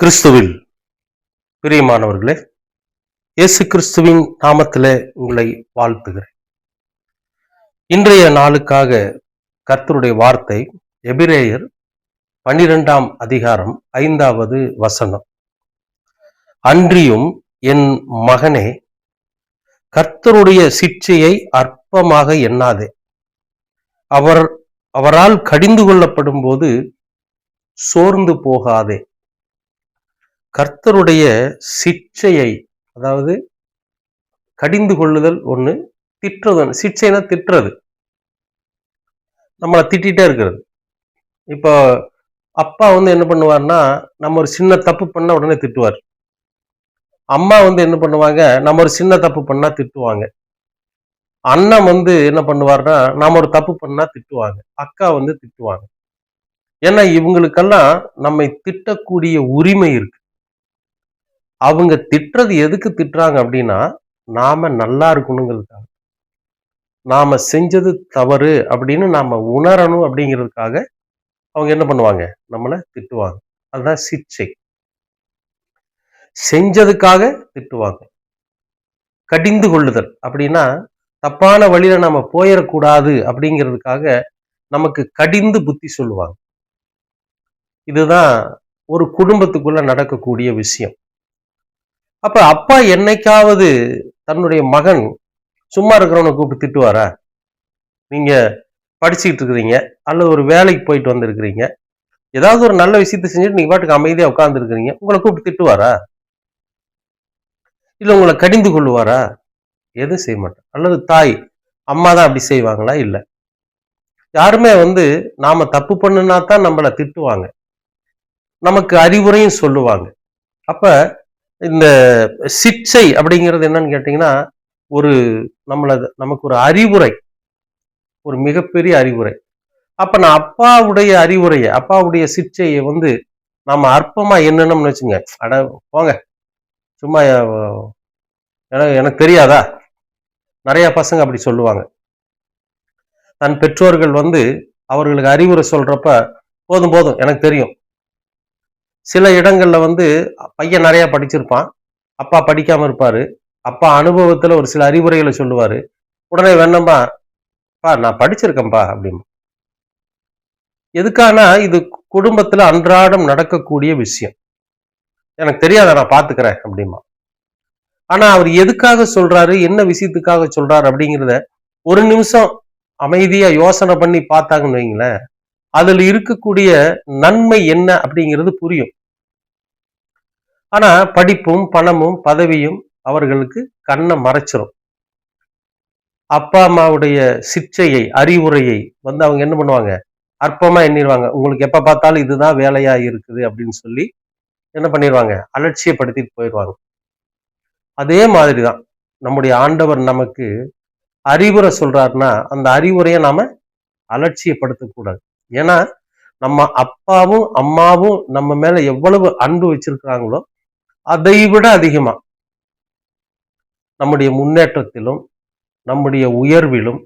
கிறிஸ்துவில் பிரியமானவர்களே இயேசு கிறிஸ்துவின் நாமத்திலே உங்களை வாழ்த்துகிறேன். இன்றைய நாளுக்காக கர்த்தருடைய வார்த்தை எபிரேயர் பன்னிரெண்டாம் அதிகாரம் ஐந்தாவது வசனம். அன்றியும் என் மகனே கர்த்தருடைய சிற்சையை அற்பமாக எண்ணாதே. அவர் அவரால் கடிந்து கொள்ளப்படும் போது சோர்ந்து போகாதே. கர்த்தருடைய சிற்சையை அதாவது கடிந்து கொள்ளுதல் ஒன்று திட்டுறது ஒன்று சிற்சைனா திட்டுறது. நம்மளை திட்டிகிட்டே இருக்கிறது. இப்போ அப்பா வந்து என்ன பண்ணுவார்னா நம்ம ஒரு சின்ன தப்பு பண்ணால் உடனே திட்டுவார். அம்மா வந்து என்ன பண்ணுவாங்க நம்ம ஒரு சின்ன தப்பு பண்ணா திட்டுவாங்க. அண்ணன் வந்து என்ன பண்ணுவார்னா நாம ஒரு தப்பு பண்ணா திட்டுவாங்க. அக்கா வந்து திட்டுவாங்க. ஏன்னா இவங்களுக்கெல்லாம் நம்மை திட்டக்கூடிய உரிமை இருக்கு. அவங்க திட்டுறது எதுக்கு திட்டுறாங்க அப்படின்னா நாம நல்லா இருக்கணுங்கிறதுக்காக. நாம செஞ்சது தவறு அப்படின்னு நாம உணரணும் அப்படிங்கிறதுக்காக அவங்க என்ன பண்ணுவாங்க? நம்மளை திட்டுவாங்க. அதுதான் சிக்ஷை. செஞ்சதுக்காக திட்டுவாங்க. கடிந்து கொள்ளுதல் அப்படின்னா தப்பான வழியில நம்ம போயிடக்கூடாது அப்படிங்கிறதுக்காக நமக்கு கடிந்து புத்தி சொல்லுவாங்க. இதுதான் ஒரு குடும்பத்துக்குள்ள நடக்கக்கூடிய விஷயம். அப்ப அப்பா என்னைக்காவது தன்னுடைய மகன் சும்மா இருக்கிறவனை கூப்பிட்டு திட்டுவாரா? நீங்க படிச்சுக்கிட்டு இருக்கிறீங்க அல்லது ஒரு வேலைக்கு போயிட்டு வந்திருக்கிறீங்க ஏதாவது ஒரு நல்ல விஷயத்தை செஞ்சுட்டு நீங்க பாட்டுக்கு அமைதியா உட்கார்ந்து இருக்கிறீங்க உங்களை கூப்பிட்டு திட்டுவாரா? இல்ல உங்களை கடிந்து கொள்ளுவாரா? எதுவும் செய்ய மாட்டேன் அல்லது தாய் அம்மா தான் அப்படி செய்வாங்களா? இல்ல. யாருமே வந்து நாம தப்பு பண்ணுனா தான் நம்மளை திட்டுவாங்க. நமக்கு அறிவுரையும் சொல்லுவாங்க. அப்ப இந்த சிக்ஷை அப்படிங்கிறது என்னன்னு கேட்டிங்கன்னா ஒரு நம்மளை நமக்கு ஒரு அறிவுரை. ஒரு மிகப்பெரிய அறிவுரை. அப்போ நான் அப்பாவுடைய அறிவுரையை அப்பாவுடைய சிக்ஷையை வந்து நம்ம அற்பமாக என்னன்னு வச்சுங்க. அட போங்க. சும்மா எனக்கு எனக்கு தெரியாதா? நிறைய பசங்க அப்படி சொல்லுவாங்க. தன் பெற்றோர்கள் வந்து அவர்களுக்கு அறிவுரை சொல்றப்ப போதும் போதும் எனக்கு தெரியும். சில இடங்கள்ல வந்து பையன் நிறைய படிச்சிருப்பான். அப்பா படிக்காம இருப்பாரு. அப்பா அனுபவத்துல ஒரு சில அறிவுரைகளை சொல்லுவாரு. உடனே வேணாம்பா பா நான் படிச்சிருக்கேன்ப்பா அப்படிம்பா எதுக்கானா இது குடும்பத்துல அன்றாடம் நடக்கக்கூடிய விஷயம். எனக்கு தெரியாத நான் பாத்துக்கிறேன் அப்படிம்பா ஆனா அவர் எதுக்காக சொல்றாரு என்ன விஷயத்துக்காக சொல்றாரு அப்படிங்கிறத ஒரு நிமிஷம் அமைதியா யோசனை பண்ணி பார்த்தாங்கன்னு வைங்களேன் அதுல இருக்கக்கூடிய நன்மை என்ன அப்படிங்கிறது புரியும். ஆனா படிப்பும் பணமும் பதவியும் அவர்களுக்கு கண்ணை மறைச்சிரும். அப்பா அம்மாவுடைய சிச்சையை அறிவுரையை வந்து அவங்க என்ன பண்ணுவாங்க? அற்பமா எண்ணிடுவாங்க உங்களுக்கு எப்ப பார்த்தாலும் இதுதான் வேலையா இருக்குது அப்படின்னு சொல்லி என்ன பண்ணிடுவாங்க அலட்சியப்படுத்திட்டு போயிடுவாங்க அதே மாதிரிதான். நம்முடைய ஆண்டவர் நமக்கு அறிவுரை சொல்றாருன்னா அந்த அறிவுரையை நாம அலட்சியப்படுத்தக்கூடாது. ஏன்னா நம்ம அப்பாவும் அம்மாவும் நம்ம மேல எவ்வளவு அன்பு வச்சிருக்கிறாங்களோ அதை விட அதிகமா. நம்முடைய முன்னேற்றத்திலும் நம்முடைய உயர்விலும்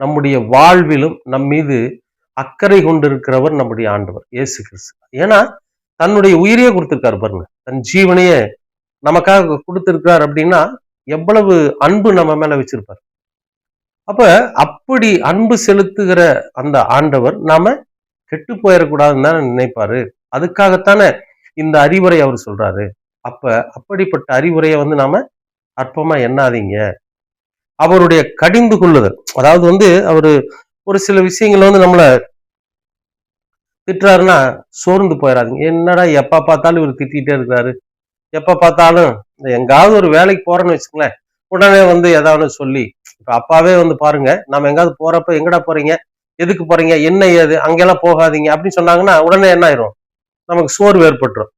நம்முடைய வாழ்விலும் நம் மீது அக்கறை கொண்டிருக்கிறவர் நம்முடைய ஆண்டவர் இயேசு கிறிஸ்து. ஏன்னா தன்னுடைய உயிரையே கொடுத்துருக்காரு பாருங்க. தன் ஜீவனையே நமக்காக கொடுத்திருக்கிறார் அப்படின்னா எவ்வளவு அன்பு நம்ம மேல வச்சிருப்பார். அப்ப அப்படி அன்பு செலுத்துகிற அந்த ஆண்டவர் நாம கெட்டு போயிடக்கூடாதுன்னு தானே நினைப்பாரு. அதுக்காகத்தானே இந்த அறிவுரை அவர் சொல்றாரு. அப்ப அப்படிப்பட்ட அறிவுரையை வந்து நாம அற்பமா எண்ணாதீங்க. அவருடைய கடிந்து கொள்ளுதல் அதாவது வந்து அவரு ஒரு சில விஷயங்களை வந்து நம்மள திட்டுறாருன்னா சோர்ந்து போயிடாதீங்க என்னடா எப்ப பார்த்தாலும் இவர் திட்டிகிட்டே இருக்காரு எப்ப பார்த்தாலும் எங்காவது ஒரு வேலைக்கு போறேன்னு வச்சுக்கோங்களேன் உடனே வந்து ஏதாவது சொல்லி இப்ப அப்பாவே வந்து பாருங்க நம்ம எங்காவது போறப்ப எங்கடா போறீங்க? எதுக்கு போறீங்க? என்ன ஏது? அங்கெல்லாம் போகாதீங்க அப்படின்னு சொன்னாங்கன்னா உடனே என்ன ஆயிரும்? நமக்கு சோர்வு ஏற்பட்டுரும்.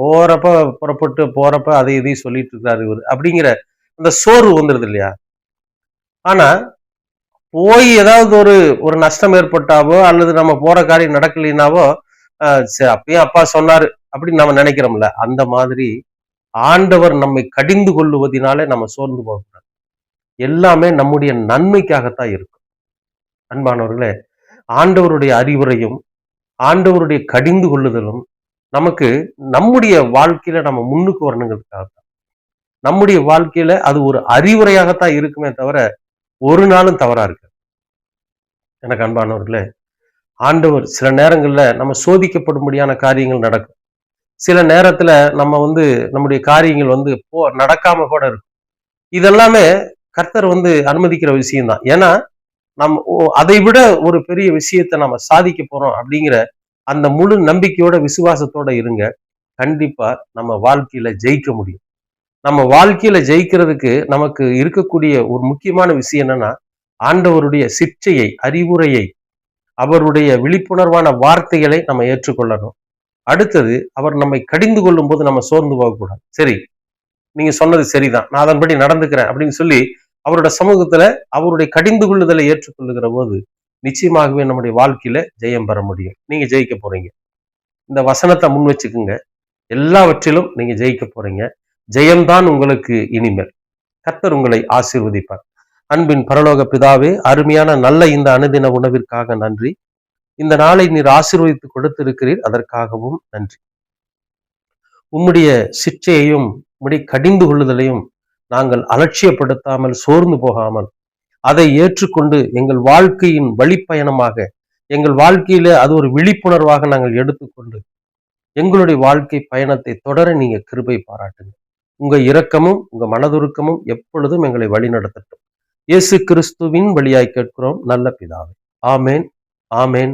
போறப்ப புறப்பட்டு போறப்ப அதை இதையும் சொல்லிட்டு இருக்காரு இவர். அப்படிங்கிற அந்த சோர்வு வந்துருது இல்லையா? ஆனா போய் ஏதாவது ஒரு ஒரு நஷ்டம் ஏற்பட்டாவோ அல்லது நம்ம போற காரியம் நடக்கலைனாவோ ஆஹ் அப்பயும் அப்பா சொன்னாரு அப்படின்னு நம்ம நினைக்கிறோம்ல. அந்த மாதிரி ஆண்டவர் நம்மை கடிந்து கொள்ளுவதனாலே நம்ம சோர்ந்து போகக்கூடாது. எல்லாமே நம்முடைய நன்மைக்காகத்தான் இருக்கும். அன்பானவர்களே ஆண்டவருடைய அறிவுரையும் ஆண்டவருடைய கடிந்து கொள்ளுதலும் நமக்கு நம்முடைய வாழ்க்கையில நம்ம முன்னுக்கு வரணுங்கிறதுக்காக தான். நம்முடைய வாழ்க்கையில அது ஒரு அறிவுரையாகத்தான் இருக்குமே தவிர ஒரு நாளும் தவறா இருக்கு எனக்கு அன்பானவர்களே ஆண்டவர் சில நேரங்கள்ல நம்ம சோதிக்கப்படும்படியான காரியங்கள் நடக்கும். சில நேரத்துல நம்ம வந்து நம்முடைய காரியங்கள் வந்து போ நடக்காம கூட இருக்கும். இதெல்லாமே கர்த்தர் வந்து அனுமதிக்கிற விஷயம்தான். ஏன்னா நம்ம அதை விட ஒரு பெரிய விஷயத்தை நம்ம சாதிக்க போறோம் அப்படிங்கிற அந்த முழு நம்பிக்கையோட விசுவாசத்தோட இருங்க. கண்டிப்பா நம்ம வாழ்க்கையில ஜெயிக்க முடியும். நம்ம வாழ்க்கையில ஜெயிக்கிறதுக்கு நமக்கு இருக்கக்கூடிய ஒரு முக்கியமான விஷயம் என்னன்னா ஆண்டவருடைய சிற்றையை அறிவுரையை அவருடைய விழிப்புணர்வான வார்த்தைகளை நம்ம ஏற்றுக்கொள்ளணும். அடுத்தது அவர் நம்மை கடிந்து கொள்ளும் போது நம்ம சோர்ந்து போகக்கூடாது. சரி நீங்க சொன்னது சரிதான். நான் அதன்படி நடந்துக்கிறேன் அப்படின்னு சொல்லி அவரோட சமூகத்துல அவருடைய கடிந்து கொள்ளுதலை ஏற்றுக்கொள்ளுகிற போது நிச்சயமாகவே நம்முடைய வாழ்க்கையில ஜெயம் பெற முடியும். நீங்க ஜெயிக்க போறீங்க. இந்த வசனத்தை முன் வச்சுக்குங்க. எல்லாவற்றிலும் நீங்க ஜெயிக்க போறீங்க. ஜெயம்தான் உங்களுக்கு இனிமேல். கர்த்தர் உங்களை ஆசீர்வதிப்பார். அன்பின் பரலோக பிதாவே அருமையான நல்ல இந்த அனுதின உணவிற்காக நன்றி. இந்த நாளை நீர் ஆசீர்வதித்து கொடுத்திருக்கிறீர். அதற்காகவும் நன்றி. உம்முடைய சிற்றையையும் உம்முடைய கடிந்து கொள்ளுதலையும் நாங்கள் அலட்சியப்படுத்தாமல் சோர்ந்து போகாமல் அதை ஏற்றுக்கொண்டு எங்கள் வாழ்க்கையின் வழிப்பயணமாக எங்கள் வாழ்க்கையில அது ஒரு விழிப்புணர்வாக நாங்கள் எடுத்துக்கொண்டு எங்களுடைய வாழ்க்கை பயணத்தை தொடர நீங்க கிருபை பாராட்டுங்க உங்க இரக்கமும் உங்க மனதுருக்கமும் எப்பொழுதும் எங்களை வழிநடத்தட்டும். இயேசு கிறிஸ்துவின் வழியாய் கேட்கிறோம். நல்ல பிதாவே. ஆமேன் ஆமேன்.